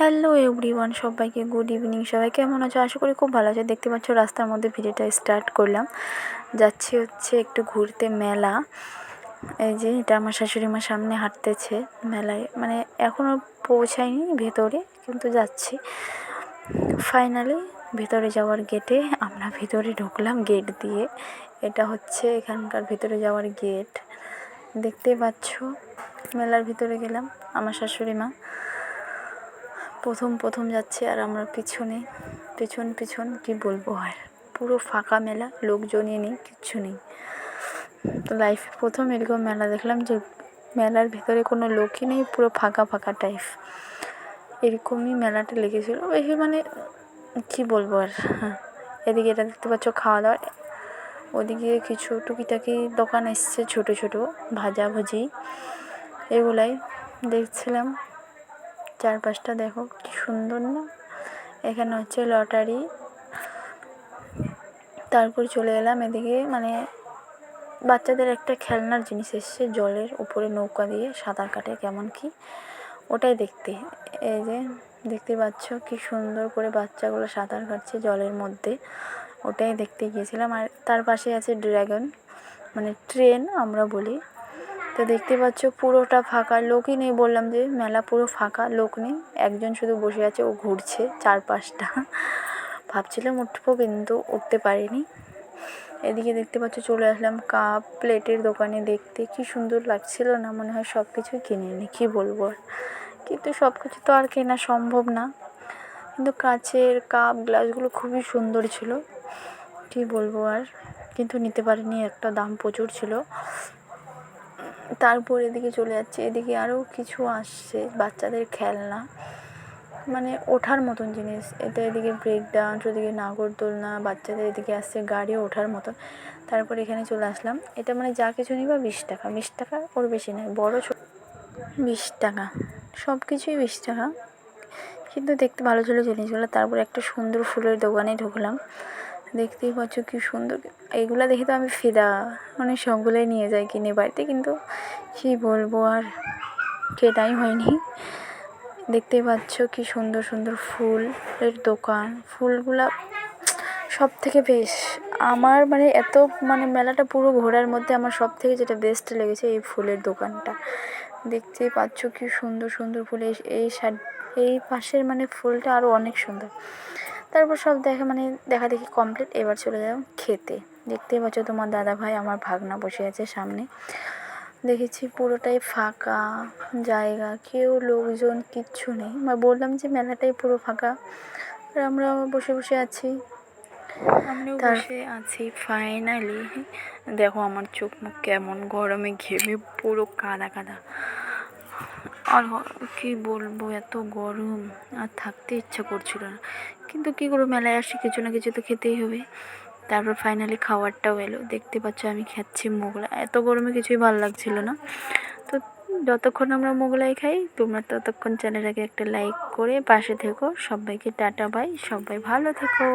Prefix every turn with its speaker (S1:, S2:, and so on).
S1: Hello everyone সবাইকে good evening সবাই কেমন আছো? আশা করি খুব ভালো আছে। দেখতে পাচ্ছ রাস্তার মধ্যে ভিডিওটা স্টার্ট করলাম। যাচ্ছি হচ্ছে একটু ঘুরতে মেলা। এই যে এটা আমার শাশুড়ি মা সামনে হাঁটতেছে মেলায়। মানে এখনও পৌঁছায়নি ভেতরে, কিন্তু যাচ্ছি। ফাইনালি ভেতরে যাওয়ার গেটে আমরা ভেতরে ঢুকলাম গেট দিয়ে। এটা হচ্ছে এখানকার ভেতরে যাওয়ার গেট দেখতেই পাচ্ছ, মেলার ভিতরে গেলাম আমার শাশুড়ি মা। প্রথম প্রথম যাচ্ছে আর আমরা পিছনে, পেছন পেছন কি বলব আর। পুরো ফাঁকা মেলা লোকজনই নেই, কিচ্ছু নেই। তো লাইফে প্রথম এরকম মেলা দেখলাম যে মেলার ভিতরে কোনো লোকই নেই, পুরো ফাঁকা ফাঁকা টাইপ এরকমই মেলাটা লেগেছিলো। বেশি মানে কি বলব আর হ্যাঁ। এদিকে এটা দেখতে পাচ্ছ খাওয়া দাওয়া ওদিকে কিছু টুকিটাকি দোকান এসছে ছোটো ছোটো, ভাজাভুজি। এগুলাই দেখছিলাম। চারপাশটা দেখো কি সুন্দর না? এখানে হচ্ছে লটারি। তারপর চলে এলাম এদিকে মানে বাচ্চাদের একটা খেলনার জিনিস এসছে জলের উপরে নৌকা দিয়ে, সাঁতার কাটে কেমন কি? ওটাই দেখতে। এই যে দেখতে পাচ্ছ কি সুন্দর করে বাচ্চাগুলো সাঁতার কাটছে জলের মধ্যে। ওটাই দেখতে গিয়েছিলাম। আর তার পাশে আছে ড্রাগন মানে ট্রেন আমরা বলি। তো দেখতে পাচ্ছ পুরোটা ফাঁকা, লোকই নেই বললাম যে মেলা পুরো ফাঁকা, লোক নেই। একজন শুধু বসে আছে, ও ঘুরছে চারপাশটা। ভাবছিলাম উঠবো কিন্তু উঠতে পারিনি। এদিকে দেখতে পাচ্ছ চলে আসলাম কাপ, প্লেটের দোকানে দেখতে। কি সুন্দর লাগছিল না, মনে হয় সব কিছুই কিনে নি কী বলব আর। কিন্তু সব কিছু তো আর কেনা সম্ভব না। কিন্তু কাচের কাপ, গ্লাসগুলো খুবই সুন্দর ছিল। কী বলব আর, কিন্তু নিতে পারিনি, একটা দাম প্রচুর ছিল। তারপর এদিকে চলে যাচ্ছে। এদিকে আরও কিছু আসছে, বাচ্চাদের খেলনা। মানে ওঠার মতন জিনিস। এটা এদিকে ব্রেক ডান্স ওদিকে নাগরদোলনা বাচ্চাদের এদিকে আসছে গাড়িও ওঠার মতন। তারপর এখানে চলে আসলাম। এটা মানে যা কিছু নিবা বিশ টাকা। বিশ টাকা ওর বেশি নেই বড় বিশ টাকা। সব কিছুই বিশ টাকা। কিন্তু দেখতে ভালো ছিল জিনিসগুলো। তারপর একটা সুন্দর ফুলের দোকানে ঢুকলাম। দেখতেই পাচ্ছ কি সুন্দর। এইগুলো দেখে তো আমি ফিদা। মানে সবগুলোই নিয়ে যাই কিনে বাড়িতে, কিন্তু কী বলব আর? কেনাই হয়নি। দেখতেই পাচ্ছ কি সুন্দর সুন্দর ফুলের দোকান। ফুলগুলা সব থেকে বেশ আমার মানে এত মানে মেলাটা পুরো ঘোরার মধ্যে আমার সব থেকে যেটা বেস্ট লেগেছে এই ফুলের দোকানটা। দেখতেই পাচ্ছ কি সুন্দর সুন্দর ফুল। এই এই এই পাশের মানে ফুলটা আরও অনেক সুন্দর। তারপর সব দেখা মানে দেখা দেখি কমপ্লিট এবার চলে যাও খেতে। দেখতেই পাচ্ছ তোমার দাদা ভাই আমার ভাগনা বসে আছে সামনে। দেখেছি পুরোটাই ফাঁকা জায়গা কেউ লোকজন কিচ্ছু নেই। বললাম যে মেলাটাই পুরো ফাঁকা। আর আমরা বসে বসে আছি। আমরাও বসে আছি ফাইনালি দেখো আমার চোখ মুখ কেমন গরমে ঘেমে পুরো কাদা কাদা। আর কী বলব, এত গরম, আর থাকতে ইচ্ছা করছিল না। কিন্তু কী করব, মেলায় আসি, কিছু না কিছু তো খেতেই হবে। তারপর ফাইনালি খাবারটাও এলো। দেখতে পাচ্ছ আমি খাচ্ছি মোগলা এত গরমে কিছুই ভালো লাগছিল না। তো যতক্ষণ আমরা মোগলাই খাই, তোমরা ততক্ষণ চ্যানেলটাকে একটা লাইক করে পাশে থেকো। সবাইকে টাটা বাই সবাই ভালো থেকো।